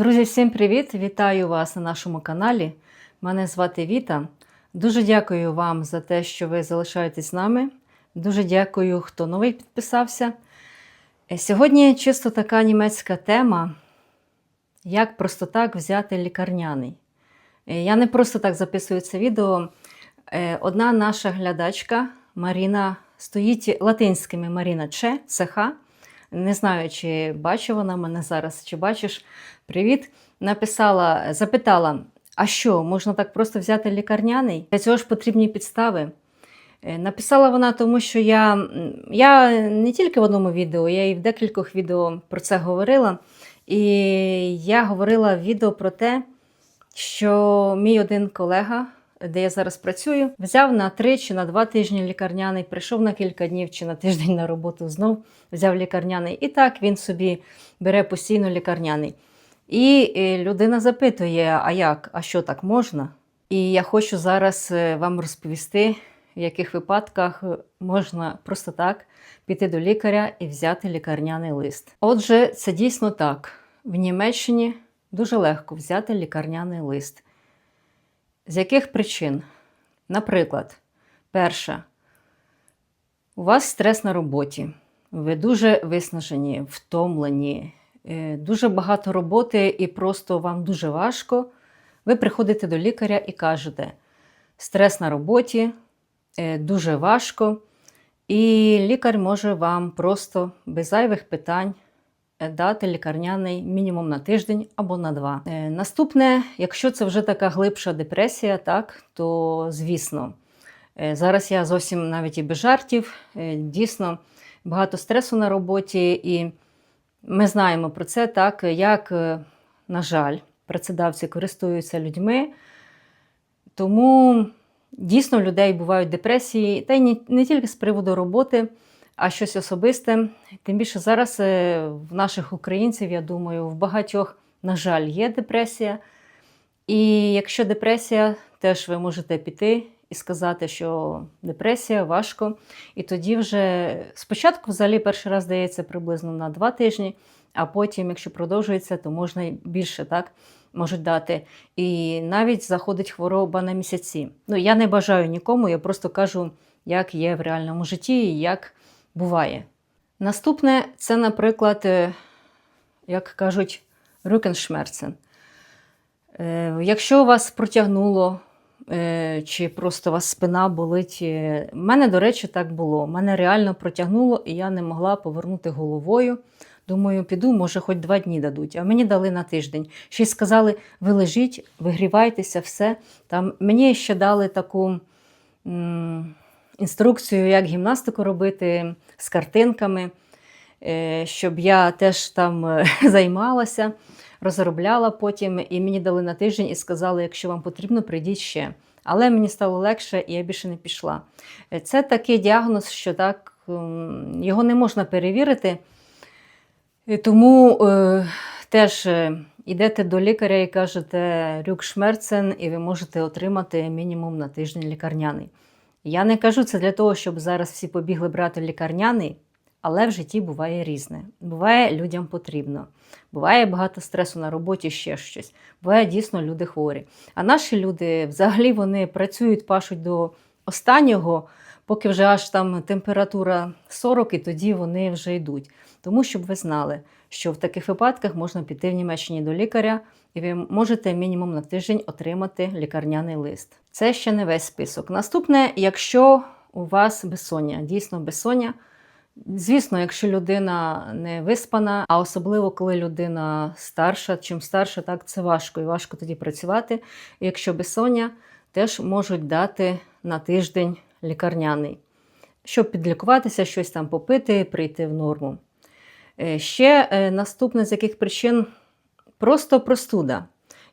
Друзі, всім привіт! Вітаю вас на нашому каналі. Мене звати Віта. Дуже дякую вам за те, що ви залишаєтесь з нами. Дуже дякую, хто новий підписався. Е, Сьогодні чисто така німецька тема, як просто так взяти лікарняний. Е, Я не просто так записую це відео. Е, Одна наша глядачка Маріна стоїть латинськими Маріна Че, ЦХ. Не знаю, чи бачить вона мене зараз, чи бачиш. Привіт. Написала, запитала, а що, можна так просто взяти лікарняний? Для цього ж потрібні підстави. Е, Написала вона, тому що я, я не тільки в одному відео, я і в декількох відео про це говорила. І я говорила в відео про те, що мій один колега, де я зараз працюю, взяв на три чи на два тижні лікарняний, прийшов на кілька днів чи на тиждень на роботу знов взяв лікарняний. І так він собі бере постійно лікарняний. І е, людина запитує: а як, а що так можна? І я хочу зараз е, вам розповісти, в яких випадках можна просто так піти до лікаря і взяти лікарняний лист. Отже, це дійсно так. В Німеччині дуже легко взяти лікарняний лист. З яких причин? Наприклад, перша, у вас стрес на роботі, ви дуже виснажені, втомлені, е, дуже багато роботи і просто вам дуже важко. Ви приходите до лікаря і кажете: стрес на роботі, е, дуже важко, і лікар може вам просто без зайвих питань дати лікарняний мінімум на тиждень або на два. Е, Наступне, якщо це вже така глибша депресія, так, то звісно, е, зараз я зовсім навіть і без жартів, е, дійсно багато стресу на роботі, і ми знаємо про це, так, як, е, на жаль, працедавці користуються людьми. Тому дійсно у людей бувають депресії, та й не тільки з приводу роботи, а щось особисте. Тим більше зараз е, в наших українців, я думаю, в багатьох, на жаль, є депресія. І якщо депресія, теж ви можете піти і сказати, що депресія важко. І тоді вже спочатку, взагалі, перший раз дається приблизно на два тижні, а потім, якщо продовжується, то можна і більше так можуть дати. І навіть заходить хвороба на місяці. Ну, я не бажаю нікому, я просто кажу, як є в реальному житті і як буває. Наступне це, наприклад, е, як кажуть, рюкеншмерцен. Е, Якщо вас протягнуло, е, чи просто у вас спина болить. в мене, до речі, так було. Мене реально протягнуло, і я не могла повернути головою. Думаю, піду, може, хоч два дні дадуть. А мені дали на тиждень. Ще й сказали: ви лежіть, вигрівайтеся, все. Там мені ще дали таку інструкцію, як гімнастику робити з картинками, е, щоб я теж там е, займалася, розробляла потім. І мені дали на тиждень і сказали, якщо вам потрібно, прийдіть ще. Але мені стало легше, і я більше не пішла. Е, Це такий діагноз, що так його не можна перевірити. Тому е, теж йдете до лікаря і кажете рюкшмерцен, і ви можете отримати мінімум на тиждень лікарняний. Я не кажу це для того, щоб зараз всі побігли брати лікарняний, але в житті буває різне. Буває, людям потрібно. Буває багато стресу на роботі, ще щось. Буває дійсно люди хворі. А наші люди взагалі вони працюють, пашуть до останнього, поки вже аж там температура 40, і тоді вони вже йдуть. Тому щоб ви знали, що в таких випадках можна піти в Німеччині до лікаря, і ви можете мінімум на тиждень отримати лікарняний лист. Це ще не весь список. Наступне, якщо у вас безсоння, дійсно безсоння. Звісно, якщо людина не виспана, а особливо коли людина старша, чим старша, так це важко і важко тоді працювати. І якщо безсоння, теж можуть дати на тиждень лікарняний, щоб підлікуватися, щось там попити, прийти в норму. Е, Ще е, наступне з яких причин просто простуда.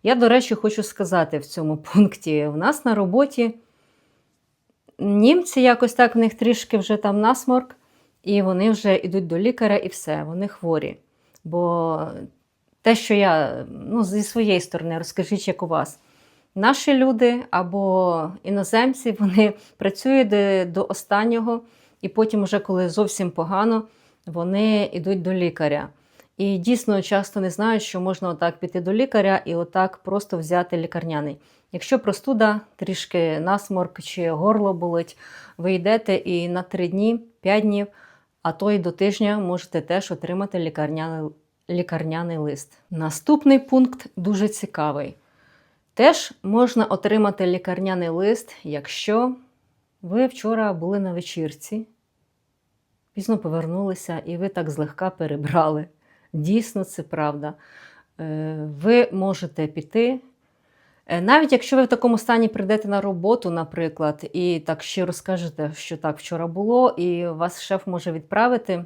Я, до речі, хочу сказати в цьому пункті: в нас на роботі німці якось так в них трішки вже там насморк, і вони вже йдуть до лікаря і все, вони хворі. Бо те, що я ну, зі своєї сторони, розкажіть, як у вас. Наші люди або іноземці вони працюють до- до останнього, і потім, вже коли зовсім погано, вони йдуть до лікаря. І дійсно часто не знають, що можна отак піти до лікаря і отак просто взяти лікарняний. Якщо простуда, трішки насморк чи горло болить, ви йдете і на 3 дні, 5 днів, а то й до тижня можете теж отримати лікарняний, лікарняний лист. Наступний пункт дуже цікавий. Теж можна отримати лікарняний лист, якщо ви вчора були на вечірці, пізно повернулися і ви так злегка перебрали. Дійсно, це правда. Е, Ви можете піти. Е, Навіть якщо ви в такому стані прийдете на роботу, наприклад, і так щиро скажете, що так вчора було, і вас шеф може відправити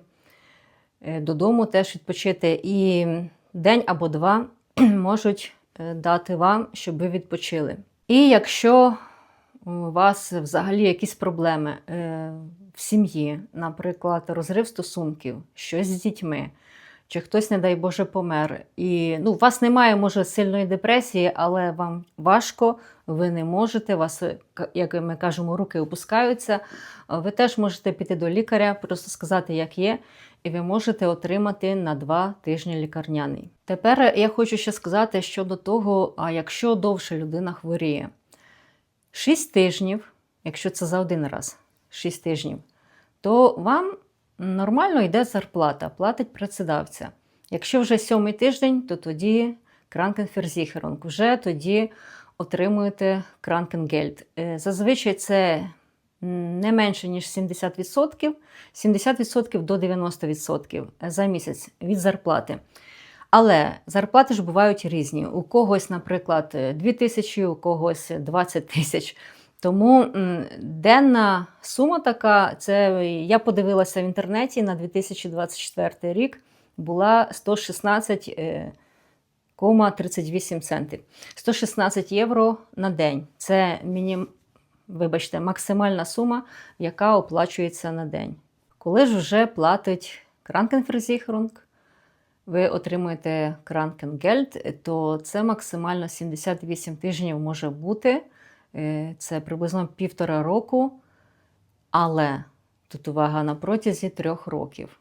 е, додому теж відпочити. І день або два можуть дати вам, щоб ви відпочили. І якщо у вас взагалі якісь проблеми в сім'ї, наприклад, розрив стосунків, щось з дітьми, чи хтось, не дай Боже, помер, і ну, у вас немає, може, сильної депресії, але вам важко, ви не можете, вас, як ми кажемо, руки опускаються. Ви теж можете піти до лікаря, просто сказати, як є, і ви можете отримати на два тижні лікарняний. Тепер я хочу ще сказати щодо того, а якщо довше людина хворіє. 6 тижнів, якщо це за один раз, 6 тижнів, то вам нормально йде зарплата, платить працедавця. Якщо вже сьомий тиждень, то тоді Кранкенферзіхерунг, вже тоді отримуєте Кранкенгельд. Е, Зазвичай це не менше, ніж 70%, 70% до 90% за місяць від зарплати. Але зарплати ж бувають різні. У когось, наприклад, 2 тисячі, у когось 20 тисяч. Тому денна сума така, це я подивилася в інтернеті на 2024 рік, була 116,38 центів. 116 євро на день. Це мінім, вибачте, максимальна сума, яка оплачується на день. Коли ж вже платить Кранкенферзіхрунг, ви отримуєте Кранкенгельд, то це максимально 78 тижнів може бути. Е, Це приблизно півтора року, але тут увага на протязі трьох років.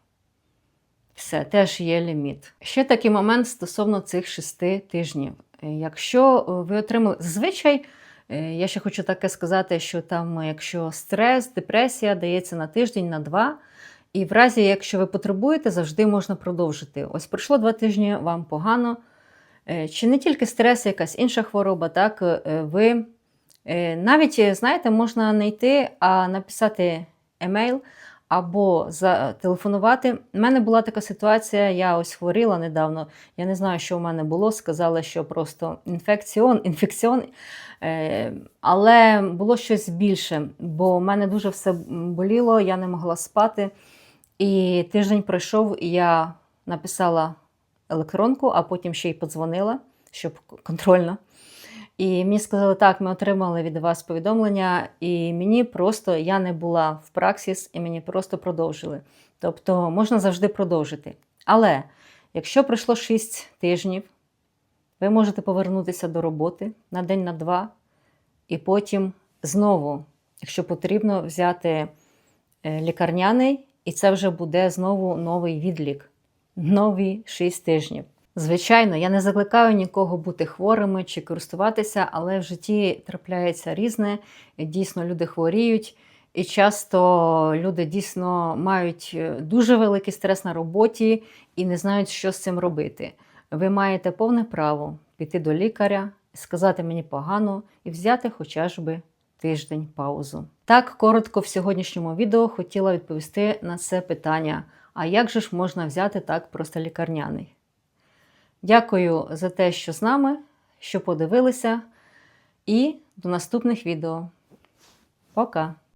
Все, теж є ліміт. Ще такий момент стосовно цих шести тижнів. Е, Якщо е, ви отримали зазвичай, я ще хочу таке сказати, що там, якщо стрес, депресія дається на тиждень, на два. І в разі, якщо ви потребуєте, завжди можна продовжити. Ось пройшло два тижні, вам погано. Чи не тільки стрес, якась інша хвороба, так ви навіть, е, знаєте, можна не йти, а написати емейл або зателефонувати. У мене була така ситуація, я ось хворіла недавно. Я не знаю, що у мене було. Сказали, що просто інфекціон, інфекціон. Е, Але було щось більше, бо в мене дуже все боліло, я не могла спати. І тиждень пройшов, і я написала електронку, а потім ще й подзвонила, щоб контрольно. І мені сказали, так, ми отримали від вас повідомлення, і мені просто я не була в праксіс, і мені просто продовжили. Тобто можна завжди продовжити. Але якщо пройшло 6 тижнів, ви можете повернутися до роботи на день на два, і потім знову, якщо потрібно, взяти е, лікарняний, і це вже буде знову новий відлік, нові 6 тижнів. Звичайно, я не закликаю нікого бути хворими чи користуватися, але в житті трапляється різне. Дійсно, люди хворіють, і часто люди дійсно мають е, дуже великий стрес на роботі і не знають, що з цим робити. Ви маєте повне право піти до лікаря, сказати мені погано і взяти хоча ж би тиждень паузу. Так коротко в сьогоднішньому відео хотіла відповісти на це питання. А як же ж можна взяти так просто лікарняний? Дякую за те, що з нами, що подивилися, і до наступних відео. Пока!